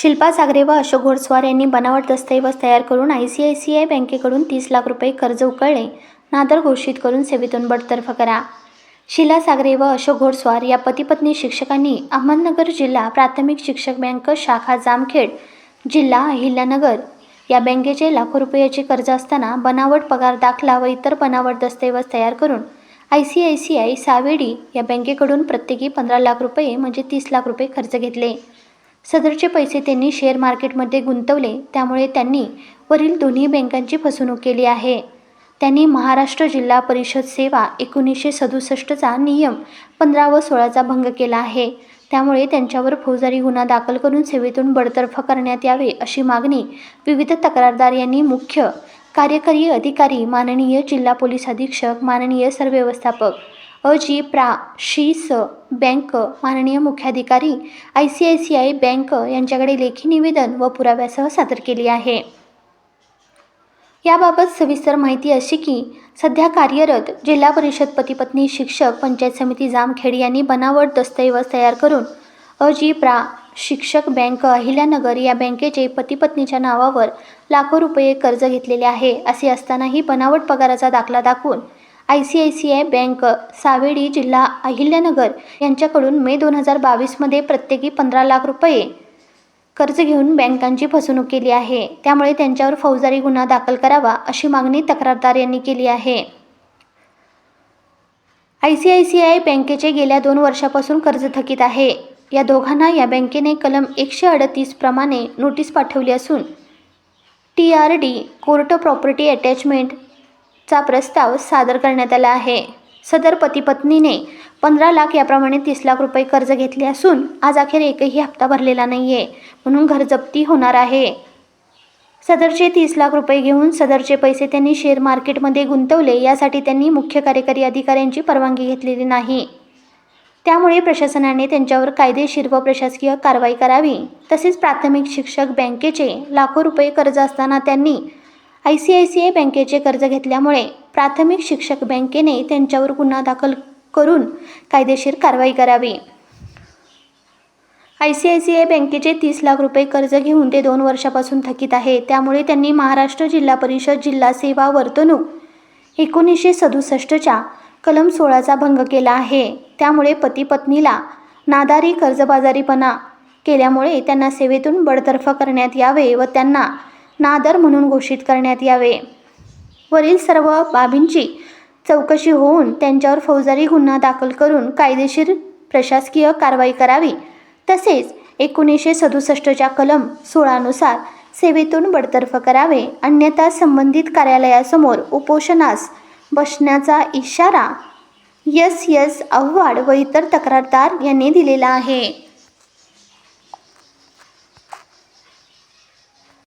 शिल्पा सागरे व अशोक घोडस्वार यांनी बनावट दस्तऐवज तयार करून I C I C I बँकेकडून तीस लाख रुपये कर्ज उकळले. नादर घोषित करून सेवेतून बडतर्फ करा. शिला सागरे व अशोक घोडस्वार या पतीपत्नी शिक्षकांनी अहमदनगर जिल्हा प्राथमिक शिक्षक बँक शाखा जामखेड जिल्हा अहिल्यानगर या बँकेचे लाखो रुपयाचे कर्ज असताना बनावट पगार दाखला व इतर बनावट दस्तऐवज तयार करून I C I C I Savedi या बँकेकडून प्रत्येकी पंधरा लाख रुपये म्हणजे तीस लाख रुपये खर्च घेतले. सदरचे पैसे त्यांनी शेअर मार्केटमध्ये गुंतवले त्यामुळे त्यांनी वरील दोन्ही बँकांची फसवणूक केली आहे. त्यांनी महाराष्ट्र जिल्हा परिषद सेवा एकोणीसशे सदुसष्टचा नियम पंधरा व सोळाचा भंग केला आहे. त्यामुळे त्यांच्यावर फौजदारी गुन्हा दाखल करून सेवेतून बडतर्फ करण्यात यावे अशी मागणी विविध तक्रारदार यांनी मुख्य कार्यकारी अधिकारी माननीय जिल्हा पोलीस अधीक्षक माननीय सरव्यवस्थापक अजी प्रा शी स बँक माननीय मुख्याधिकारी I C I C I bank यांच्याकडे लेखी निवेदन व पुराव्यासह सादर केली आहे. याबाबत सविस्तर माहिती अशी की सध्या कार्यरत जिल्हा परिषद पतीपत्नी शिक्षक पंचायत समिती जामखेड यांनी बनावट दस्तऐवज तयार करून अजी प्रा शिक्षक बँक अहिल्यानगर या बँकेचे पतीपत्नीच्या नावावर लाखो रुपये कर्ज घेतलेले आहे असे असतानाही बनावट पगाराचा दाखला दाखवून I C I C I bank Savedi जिल्हा अहिल्यानगर यांच्याकडून मे दोन हजार बावीसमध्ये प्रत्येकी पंधरा लाख रुपये कर्ज घेऊन बँकांची फसवणूक केली आहे. त्यामुळे त्यांच्यावर फौजदारी गुन्हा दाखल करावा अशी मागणी तक्रारदार यांनी केली आहे. I C I C I बँकेचे गेल्या दोन वर्षापासून कर्ज थकीत आहे. या दोघांना या बँकेने कलम एकशे अडतीस प्रमाणे नोटीस पाठवली असून T R D court property चा प्रस्ताव सादर करण्यात आला आहे. सदर पतीपत्नीने पंधरा लाख याप्रमाणे तीस लाख रुपये कर्ज घेतले असून आज अखेर एकही हप्ता भरलेला नाही आहे म्हणून घर जप्ती होणार आहे. सदरचे तीस लाख रुपये घेऊन सदरचे पैसे त्यांनी शेअर मार्केटमध्ये गुंतवले यासाठी त्यांनी मुख्य कार्यकारी अधिकाऱ्यांची परवानगी घेतलेली नाही. त्यामुळे प्रशासनाने त्यांच्यावर कायदेशीर व प्रशासकीय कारवाई करावी तसेच प्राथमिक शिक्षक बँकेचे लाखो रुपये कर्ज असताना त्यांनी I C I C I बँकेचे कर्ज घेतल्यामुळे प्राथमिक शिक्षक बँकेने त्यांच्यावर गुन्हा दाखल करून कायदेशीर कारवाई करावी. I C I C I बँकेचे तीस लाख रुपये कर्ज घेऊन ते दोन वर्षापासून थकीत आहे. त्यामुळे त्यांनी महाराष्ट्र जिल्हा परिषद जिल्हा सेवा वर्तणूक एकोणीसशे सदुसष्टच्या कलम सोळाचा भंग केला आहे. त्यामुळे पती पत्नीला नादारी कर्जबाजारीपणा केल्यामुळे त्यांना सेवेतून बडतर्फ करण्यात यावे व त्यांना नादर म्हणून घोषित करण्यात यावे. वरील सर्व बाबींची चौकशी होऊन त्यांच्यावर फौजदारी गुन्हा दाखल करून कायदेशीर प्रशासकीय कारवाई करावी. तसेच एकोणीसशे सदुसष्टच्या कलम सोळानुसार सेवेतून बडतर्फ करावे. अन्यथा संबंधित कार्यालयासमोर उपोषणास बसण्याचा इशारा यस यस आव्हाड व इतर तक्रारदार यांनी दिलेला आहे.